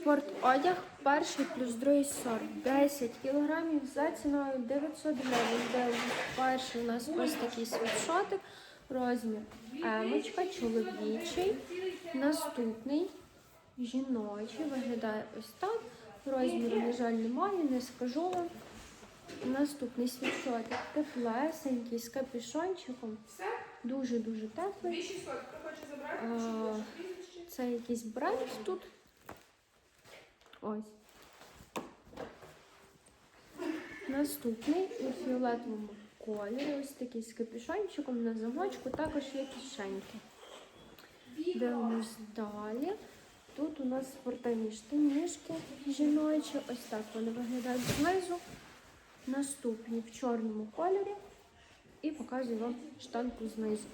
Спортодяг перший плюс другий сорт 10 кілограмів за ціною 900 гривень. Де перший у нас ось такий світшотик, розмір емочка, чоловічий. Наступний жіночий виглядає ось так. Розміру, на жаль, немає, не скажу вам. Наступний світшотик теплесенький з капюшончиком. Дуже-дуже теплий. 2600, хто хоче забрати, А, пишіть ваше прізвище. Це якийсь бренд тут. Ось. Наступний у фіолетовому кольорі. Ось такий з капюшончиком на замочку, також є кишеньки. Дивимось далі. Тут у нас спортивні штанішки жіночі. Ось так вони виглядають знизу. Наступні в чорному кольорі. І показую вам штанку знизу.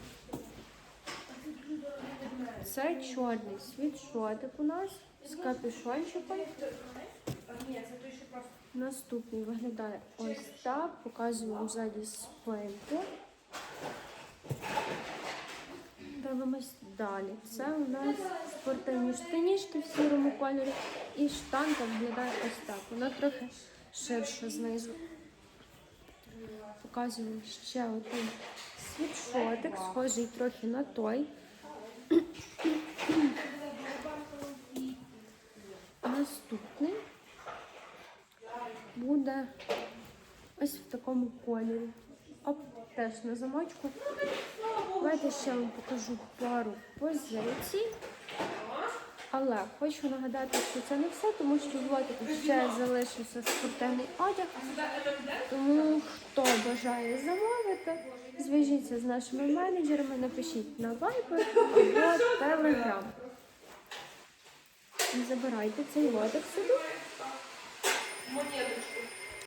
Це чорний світшотик у нас з капюшончиком. Наступний виглядає ось так. Показую вам ззаді спинку. Дивимось далі. Це у нас спортивні штанішки в сірому кольорі. І штанка виглядає ось так. Вона трохи ширша знизу. Показую ще один світшотик, схожий трохи на той. Наступний буде ось в такому кольорі. Оп, теж на замочку. Давайте ще вам покажу пару позицій. Але хочу нагадати, що це не все, тому що в лотику ще залишився спортивний одяг. Тому хто бажає замовити, зв'яжіться з нашими менеджерами, напишіть на Viber або Telegram. Забирайте цей лотик собі. Монеточку.